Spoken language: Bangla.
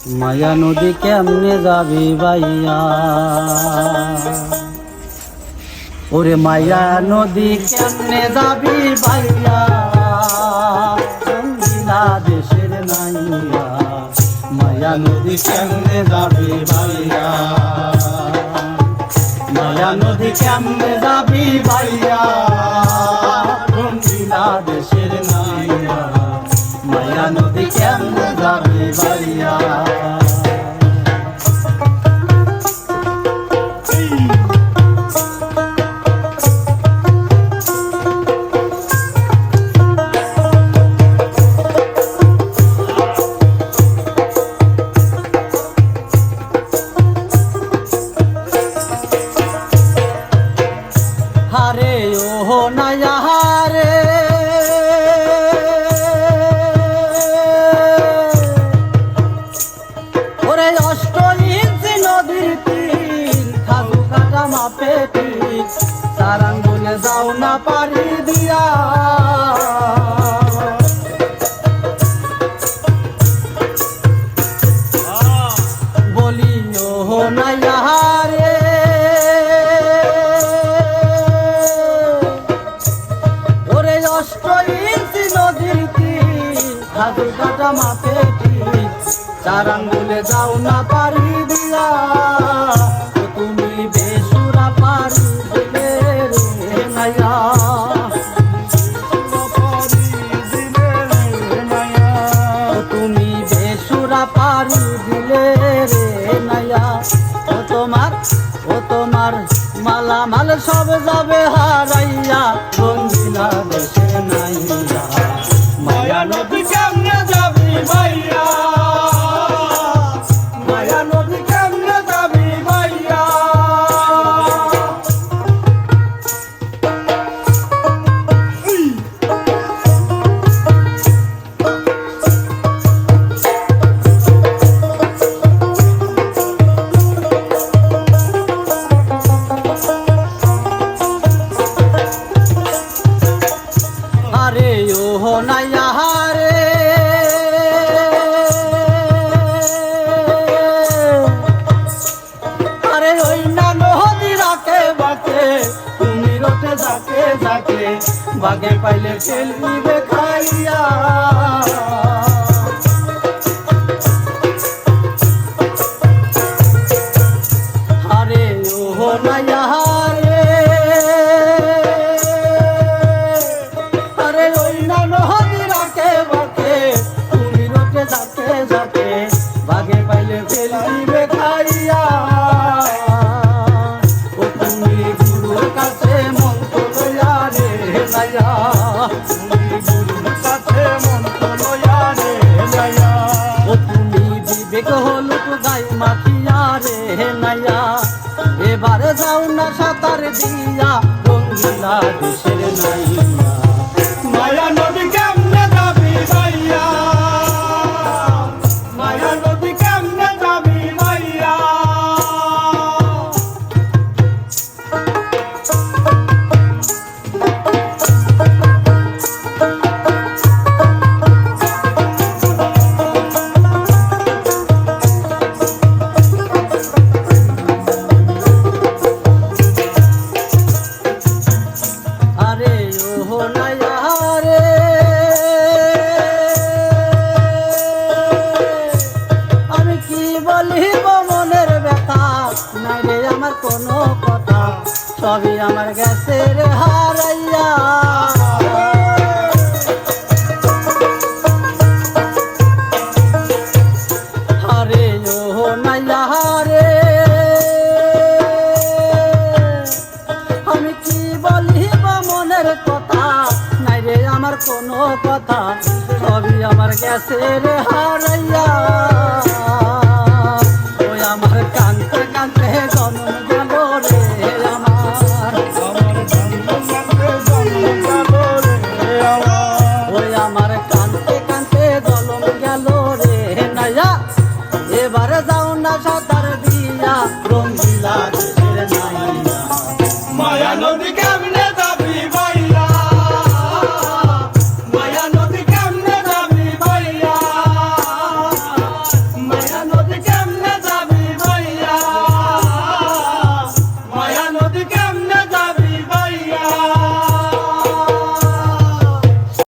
মায়া নদী কেমনে যাবি বাইয়া ওরে মায়া নদী কেমনে যাবি চন্দিলা দেশের নাইয়া মায়া নদী কেমনে যাবি মায়া নদী কেমনে যাবি দেশের নাইয়া মায়া নদী কেমনে যাবি পারি দিয়া। বলি হারে ওরে অষ্ট ইঞ্চি নদীর তীর কাটা মাপে চার আঙ্গুলে যাও না পারি দিয়া। নাইয়া ও তোমার ও তোমার মালা মাল সব যাবে হারাইয়া, রঙ্গিলা দেশে নাইয়া। মায়া নদী কেমনে যাবি মাইয়া? ও নাইয়া রে আরে ওই না নহদি রাখে বাকে, তুমি রোটে যাকে যাকে, বাগে পাইলে খেলবি খাইয়া। বিবেক হলো তো গাই মাখিয়া রে নাইয়া এবারে যাও না সাঁতার দিয়া রঙ্গিলা দেশের নাইয়া আমার কোনো কথা। সবই আমার গেছে রে হারাইয়া। কোনো কথা, সবই আমার গেছে রে হারাইয়া। ওই আমার কান্তে কান্তে জন্ম গেল রে ওই আমার কান্তে কান্তে জলম গেল রে নাইয়া। এবারে যাও না সাঁতার দিয়া রঙ্গিলা মায়া নদী